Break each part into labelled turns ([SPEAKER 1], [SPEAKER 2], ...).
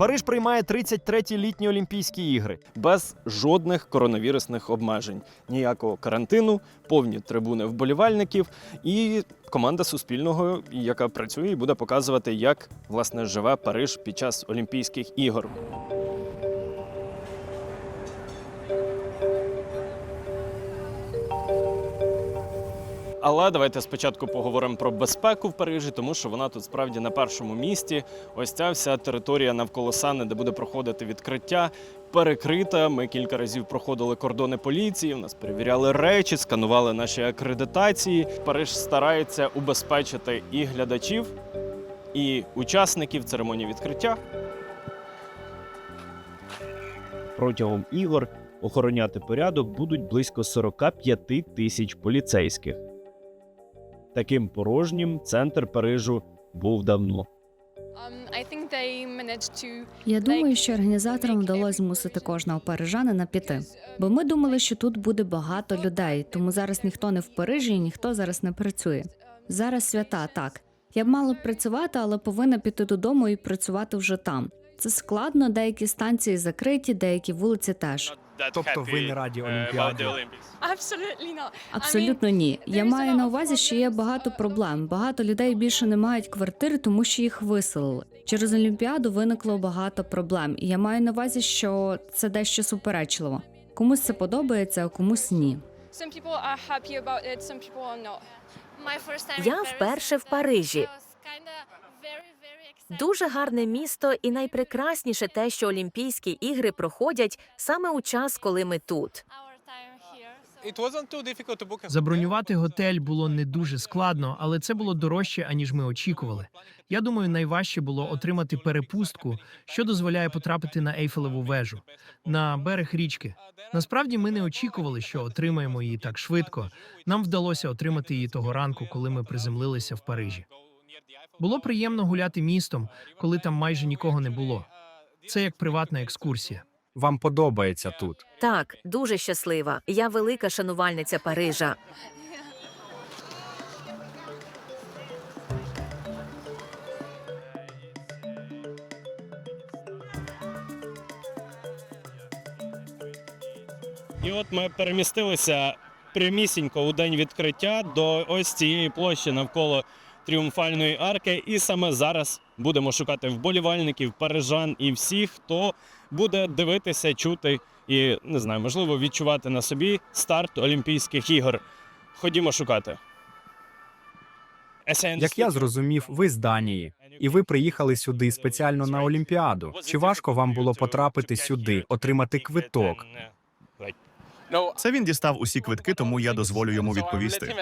[SPEAKER 1] Париж приймає 33-ті літні Олімпійські ігри без жодних коронавірусних обмежень, ніякого карантину, повні трибуни вболівальників і команда Суспільного, яка працює і буде показувати, як власне живе Париж під час Олімпійських ігор. Але давайте спочатку поговоримо про безпеку в Парижі, тому що вона тут справді на першому місці. Ось ця вся територія навколо Сани, де буде проходити відкриття, перекрита. Ми кілька разів проходили кордони поліції. У нас перевіряли речі, сканували наші акредитації. Париж старається убезпечити і глядачів, і учасників церемонії відкриття.
[SPEAKER 2] Протягом ігор охороняти порядок будуть близько 45 тисяч поліцейських. Таким порожнім центр Парижу був давно.
[SPEAKER 3] Я думаю, що організаторам вдалося змусити кожного парижанина піти. Бо ми думали, що тут буде багато людей, тому зараз ніхто не в Парижі і ніхто зараз не працює. Зараз свята, так. Я б мала працювати, але повинна піти додому і працювати вже там. Це складно, деякі станції закриті, деякі вулиці теж.
[SPEAKER 4] Тобто ви не раді Олімпіаді?
[SPEAKER 3] Абсолютно ні. Я маю на увазі, що є багато проблем. Багато людей більше не мають квартири, тому що їх виселили. Через Олімпіаду виникло багато проблем, і я маю на увазі, що це дещо суперечливо. Комусь це подобається, а комусь ні.
[SPEAKER 5] Я вперше в Парижі. Дуже гарне місто і найпрекрасніше те, що Олімпійські ігри проходять саме у час, коли ми тут.
[SPEAKER 6] Забронювати готель було не дуже складно, але це було дорожче, аніж ми очікували. Я думаю, найважче було отримати перепустку, що дозволяє потрапити на Ейфелеву вежу на берег річки. Насправді ми не очікували, що отримаємо її так швидко. Нам вдалося отримати її того ранку, коли ми приземлилися в Парижі. Було приємно гуляти містом, коли там майже нікого не було. Це як приватна екскурсія.
[SPEAKER 4] Вам подобається тут?
[SPEAKER 5] Так, дуже щаслива. Я велика шанувальниця Парижа.
[SPEAKER 1] І от ми перемістилися прямісінько у день відкриття до ось цієї площі навколо тріумфальної арки. І саме зараз будемо шукати вболівальників, парижан і всіх, хто буде дивитися, чути і не знаю, можливо, відчувати на собі старт Олімпійських ігор. Ходімо шукати.
[SPEAKER 4] Як я зрозумів, ви з Данії, і ви приїхали сюди спеціально на Олімпіаду. Чи важко вам було потрапити сюди, отримати квиток?
[SPEAKER 7] Це він дістав усі квитки, тому я дозволю йому відповісти.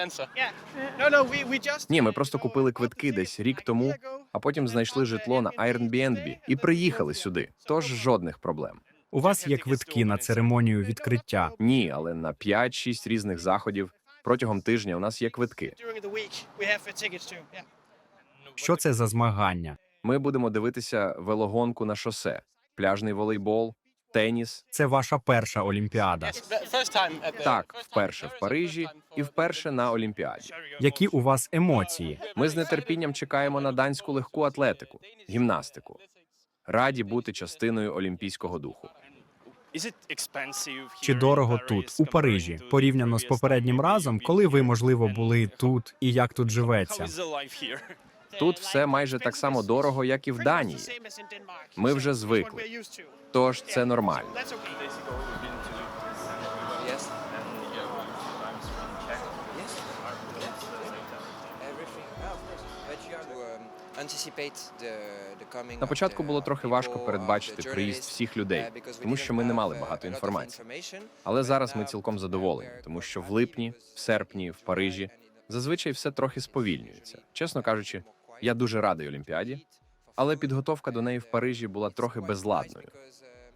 [SPEAKER 8] Ні, ми просто купили квитки десь рік тому, а потім знайшли житло на Airbnb і приїхали сюди. Тож жодних проблем.
[SPEAKER 4] У вас є квитки на церемонію відкриття.
[SPEAKER 8] Ні, але на 5-6 різних заходів протягом тижня у нас є квитки.
[SPEAKER 4] Що це за змагання?
[SPEAKER 8] Ми будемо дивитися велогонку на шосе, пляжний волейбол, теніс.
[SPEAKER 4] Це ваша перша Олімпіада.
[SPEAKER 8] Так, вперше в Парижі і вперше на Олімпіаді.
[SPEAKER 4] Які у вас емоції?
[SPEAKER 8] Ми з нетерпінням чекаємо на данську легку атлетику, гімнастику. Раді бути частиною олімпійського духу.
[SPEAKER 4] Чи дорого тут, у Парижі, порівняно з попереднім разом, коли ви, можливо, були тут і як тут живеться?
[SPEAKER 8] Тут все майже так само дорого, як і в Данії. Ми вже звикли. Тож це нормально.
[SPEAKER 9] На початку було трохи важко передбачити приїзд всіх людей, тому що ми не мали багато інформації.
[SPEAKER 8] Але зараз ми цілком задоволені, тому що в липні, в серпні, в Парижі зазвичай все трохи сповільнюється. Чесно кажучи, я дуже радий Олімпіаді, але підготовка до неї в Парижі була трохи безладною.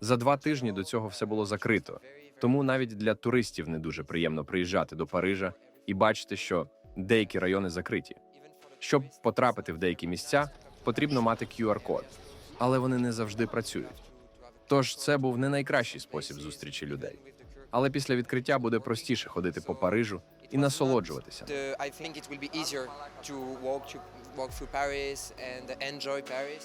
[SPEAKER 8] За два тижні до цього все було закрито, тому навіть для туристів не дуже приємно приїжджати до Парижа і бачити, що деякі райони закриті. Щоб потрапити в деякі місця, потрібно мати QR-код, але вони не завжди працюють. Тож це був не найкращий спосіб зустрічі людей. Але після відкриття буде простіше ходити по Парижу і насолоджуватися.
[SPEAKER 9] I think it will be easier to walk to walk through Paris and enjoy Paris.